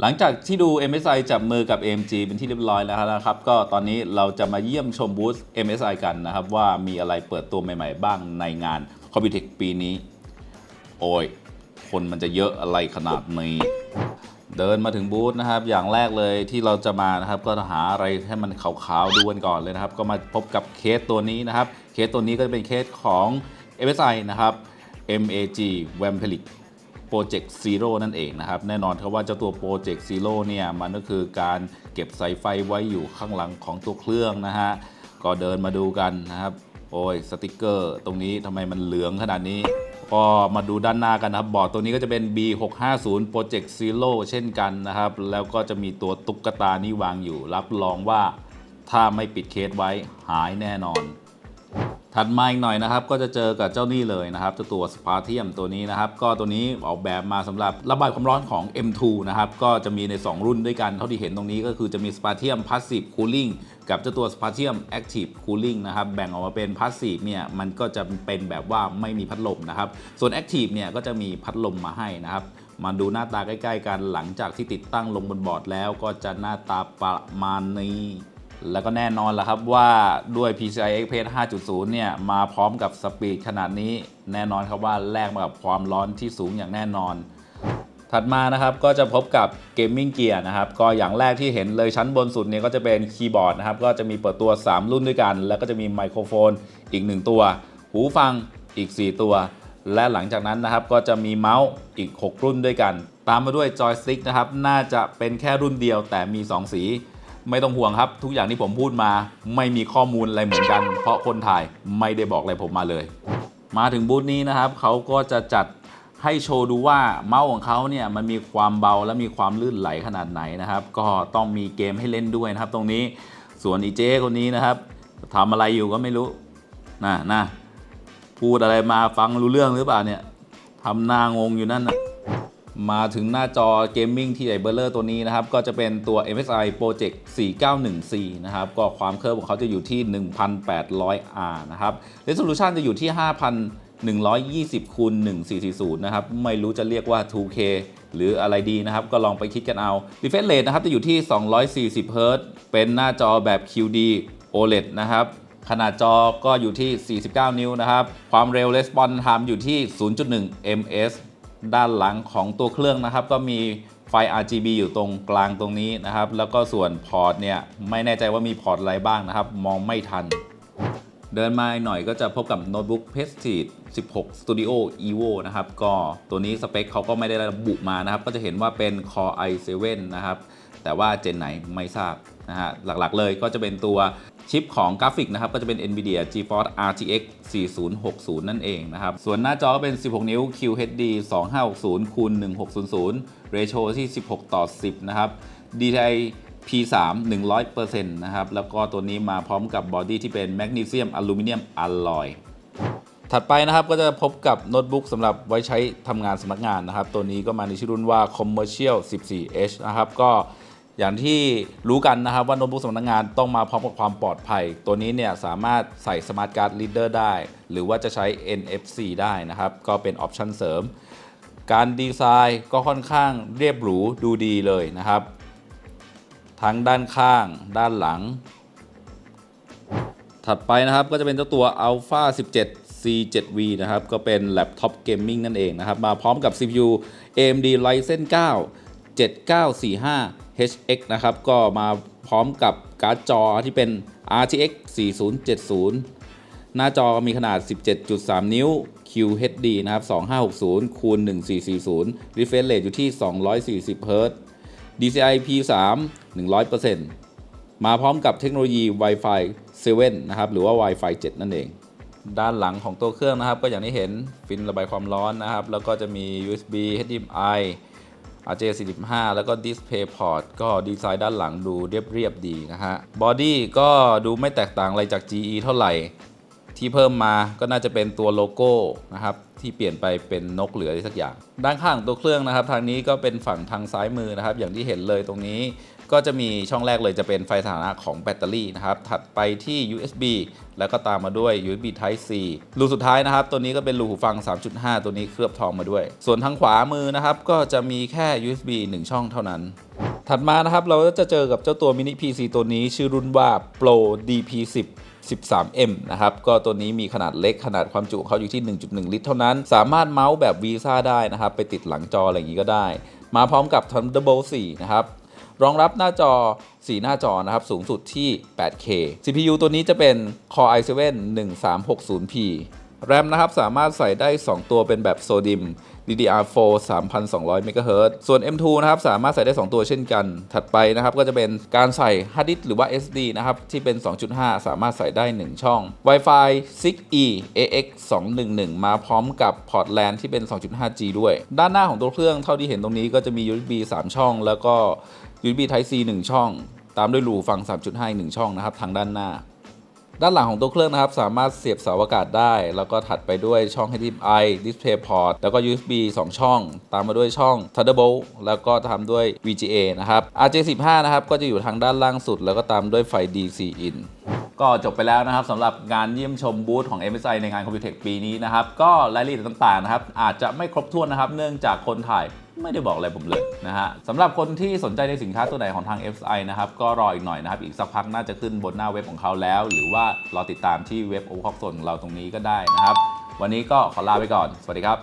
หลังจากที่ดู MSI จับมือกับ AMG เป็นที่เรียบร้อยแล้วนะครับ ก็ตอนนี้เราจะมาเยี่ยมชมบูธ MSI กันนะครับ ว่ามีอะไรเปิดตัวใหม่ๆ บ้างในงาน Computex ปีนี้ โอ้ย คนมันจะเยอะอะไรขนาดนี้ เดินมาถึงบูธนะครับ อย่างแรกเลยที่เราจะมานะครับ ก็หาอะไรให้มันขาวๆดูกันก่อนเลยนะครับ ก็มาพบกับเคสตัวนี้นะครับ เคสตัวนี้ก็จะเป็นเคสของ MSI นะครับ MAG Vampiric Project Zero นั่นเองนะครับ แน่นอนครับว่าเจ้าตัว Project Zero เนี่ยมันก็คือการเก็บสายไฟไว้อยู่ข้างหลังของตัวเครื่องนะฮะ ก็เดินมาดูกันนะครับ โอ้ยสติกเกอร์ ตรงนี้ทำไมมันเหลืองขนาดนี้ก็มาดูด้านหน้ากันนะครับ บอร์ดตัวนี้ก็จะเป็น B650 Project Zero เช่นกันนะครับ แล้วก็จะมีตัวตุ๊กตานี่วางอยู่ รับรองว่าถ้าไม่ปิดเคสไว้หายแน่นอน ถัดมาอีกหน่อยนะครับ ก็จะเจอกับเจ้านี่เลยนะครับเจ้าตัวสปาเทียมตัวนี้นะครับ ก็ตัวนี้ออกแบบมาสำหรับระบายความร้อนของ M2 นะครับ ก็จะมีใน 2 รุ่นด้วยกัน เท่าที่เห็นตรงนี้ก็คือจะมีสปาเทียม Passive Cooling กับเจ้าตัวสปาเทียม Active Cooling นะครับ แบ่งออกมาเป็น Passive เนี่ย มันก็จะเป็นแบบว่าไม่มีพัดลมนะครับ ส่วน Active เนี่ยก็จะมีพัดลมมาให้นะครับมาดูหน้าตาใกล้ ๆ กันหลังจากที่ติดตั้งลงบนบอร์ดแล้วก็จะหน้าตาประมาณนี้ แล้วก็แน่นอนละครับว่าด้วย PCI Express 5.0 เนี่ย มาพร้อมกับสปีดขนาดนี้แน่นอนครับว่าแลกมากับความร้อนที่สูงอย่างแน่นอน ถัดมานะครับก็จะพบกับเกมมิ่งเกียร์นะครับก็อย่างแรกที่เห็นเลยชั้นบนสุดเนี่ยก็จะเป็นคีย์บอร์ดนะครับก็จะมีเปิดตัว 3 รุ่นด้วยกัน แล้วก็จะมีไมโครโฟนอีก 1 ตัว หูฟังอีก 4 ตัว และหลังจากนั้นนะครับก็จะมีเมาส์อีก 6 รุ่นด้วยกัน ตามมาด้วยจอยสติ๊กนะครับน่าจะเป็นแค่รุ่นเดียวแต่มี 2 สี ไม่ต้องห่วงครับ ทุกอย่างที่ผมพูดมาไม่มีข้อมูลอะไรเหมือนกัน เพราะคนถ่ายไม่ได้บอกอะไรผมมาเลย มาถึงบูธนี้นะครับเขาก็จะจัดให้โชว์ดูว่าเมาส์ของเขาเนี่ยมันมีความเบาและมีความลื่นไหลขนาดไหนนะครับ ก็ต้องมีเกมให้เล่นด้วยนะครับ ตรงนี้ส่วนอีเจคนนี้นะครับทำอะไรอยู่ก็ไม่รู้นะนะพูดอะไรมาฟังรู้เรื่องหรือเปล่าเนี่ยทำหน้างงอยู่นั่นนะ มาถึงหน้าจอเกมมิ่งที่ใหญ่เบอร์เลอร์ตัวนี้นะครับ ก็จะเป็นตัว MSI Project 4914นะครับ ก็ความเคอร์ของเขาจะอยู่ที่ 1,800R นะครับ Resolution จะอยู่ที่ 5,120คูณ1440 นะครับ ไม่รู้จะเรียกว่า 2K หรืออะไรดีนะครับ ก็ลองไปคิดกันเอา Refresh Rate นะครับ จะอยู่ที่ 240 Hz เป็นหน้าจอแบบ QD OLED นะครับขนาดจอก็อยู่ที่ 49 นิ้วนะครับ ความเร็ว Response Time อยู่ที่ 0.1 ms ด้านหลังของตัวเครื่องนะครับ ก็มีไฟ RGB อยู่ตรงกลางตรงนี้นะครับ แล้วก็ส่วนพอร์ตเนี่ยไม่แน่ใจว่ามีพอร์ตอะไรบ้างนะครับ มองไม่ทัน เดินมาหน่อยก็จะพบกับโน้ตบุ๊ก Prestige 16 Studio Evo นะครับ ก็ตัวนี้สเปคเขาก็ไม่ได้ระบุมานะครับ ก็จะเห็นว่าเป็น Core i7 นะครับ แต่ว่าเจนไหนไม่ทราบ นะฮะหลักๆเลยก็จะเป็นตัวชิปของกราฟิกนะครับก็จะเป็น NVIDIA GeForce RTX 4060 นั่นเองนะครับ ส่วนหน้าจอก็เป็น 16 นิ้ว QHD 2560คูณ1600 Ratio ที่ 16 ต่อ 10 นะครับ DTI P3 100%นะครับ แล้วก็ตัวนี้มาพร้อมกับบอดี้ที่เป็นแมกนีเซียมอลูมิเนียมอลลอยถัดไปนะครับก็จะพบกับโน้ตบุ๊กสำหรับไว้ใช้ทำงานสำนักงานนะครับ ตัวนี้ก็มาในชื่อรุ่นว่า Commercial 14H นะครับก็ อย่างที่รู้กันนะครับว่าโน้ตบุ๊กสำนักงานต้องมาพร้อมกับความปลอดภัย ตัวนี้เนี่ยสามารถใส่ Smart Card Reader ได้ หรือว่าจะใช้ NFC ได้นะครับ ก็เป็นออปชันเสริม การดีไซน์ก็ค่อนข้างเรียบหรูดูดีเลยนะครับ ทั้งด้านข้าง ด้านหลัง ถัดไปนะครับก็จะเป็นเจ้าตัว Alpha 17 C7V นะครับ ก็เป็นแล็ปท็อปเกมมิ่งนั่นเองนะครับ มาพร้อมกับ CPU AMD Ryzen 9 7945 HX นะครับ ก็มาพร้อมกับการ์ดจอที่เป็น RTX 4070 หน้าจอมีขนาด 17.3 นิ้ว QHD นะครับ 2560คูณ1440 Refresh Rate อยู่ที่ 240 Hz DCI P3 100%มาพร้อมกับเทคโนโลยี Wi-Fi 7 นะครับ หรือว่า Wi-Fi 7 นั่นเอง ด้านหลังของตัวเครื่องนะครับ ก็อย่างที่เห็นฟินระบายความร้อนนะครับ แล้วก็จะมี USB HDMI RJ45 แล้วก็ Display Port ก็ดีไซน์ด้านหลังดูเรียบๆดีนะฮะบอดี้ก็ดูไม่แตกต่างอะไรจาก GE เท่าไหร่ ที่เพิ่มมาก็น่าจะเป็นตัวโลโก้นะครับที่เปลี่ยนไปเป็นนกเหลืออะไรสักอย่าง ด้านข้างของตัวเครื่องนะครับ ทางนี้ก็เป็นฝั่งทางซ้ายมือนะครับ อย่างที่เห็นเลยตรงนี้ก็จะมีช่องแรกเลยจะเป็นไฟสถานะของแบตเตอรี่นะครับ ถัดไปที่ USB แล้วก็ตามมาด้วย USB Type C รูสุดท้ายนะครับ ตัวนี้ก็เป็นรูหูฟัง 3.5 ตัวนี้เคลือบทองมาด้วย ส่วนทางขวามือนะครับ ก็จะมีแค่ USB 1 ช่องเท่านั้น ถัดมานะครับเราก็จะเจอกับเจ้าตัวมินิ PC ตัวนี้ชื่อรุ่นว่า Pro DP10 13M นะครับ ก็ตัวนี้มีขนาดเล็กขนาดความจุเขาอยู่ที่ 1.1 ลิตรเท่านั้น สามารถเมาส์แบบวีซ่าได้นะครับ ไปติดหลังจออะไรอย่างนี้ก็ได้ มาพร้อมกับ Thunderbolt 4 นะครับรองรับหน้าจอ 4 หน้าจอนะครับ สูงสุดที่ 8K CPU ตัวนี้จะเป็น Core i7 1360P RAM นะครับสามารถใส่ได้ 2 ตัวเป็นแบบ SODIMM DDR4 3200 MHz ส่วน M2 นะครับสามารถใส่ได้ 2 ตัวเช่นกัน ถัดไปนะครับก็จะเป็นการใส่ hard disk หรือว่า SD นะครับที่เป็น 2.5 สามารถใส่ได้ 1 ช่อง Wi-Fi 6E AX 211 มาพร้อมกับพอร์ต LAN ที่เป็น 2.5G ด้วย ด้านหน้าของตัวเครื่องเท่าที่เห็นตรงนี้ก็จะมี USB 3 ช่อง แล้วก็ USB Type C 1 ช่อง ตามด้วยรูฟัง 3.5 1 ช่องนะครับทางด้านหน้า ด้านหลังของตัวเครื่องนะครับ สามารถเสียบเสาอากาศได้ แล้วก็ถัดไปด้วยช่อง HDMI DisplayPort แล้วก็ USB 2 ช่อง ตามมาด้วยช่อง Thunderbolt แล้วก็ทำด้วย VGA นะครับ RJ15 นะครับ ก็จะอยู่ทางด้านล่างสุด แล้วก็ตามด้วยไฟ DC in ก็จบไปแล้วนะครับสำหรับงานเยี่ยมชมบูธของ MSI ในงาน Computex ปีนี้นะครับ ก็รายละเอียดต่างๆนะครับ อาจจะไม่ครบถ้วนนะครับ เนื่องจากคนถ่ายไม่ได้บอกอะไรผมเลยนะฮะสำหรับคนที่สนใจในสินค้าตัวไหนของทาง MSI นะครับ ก็รออีกหน่อยนะครับ อีกสักพักน่าจะขึ้นบนหน้าเว็บของเขาแล้ว หรือว่ารอติดตามที่เว็บโอคอกโซนของเราตรงนี้ก็ได้นะครับ วันนี้ก็ขอลาไปก่อน สวัสดีครับ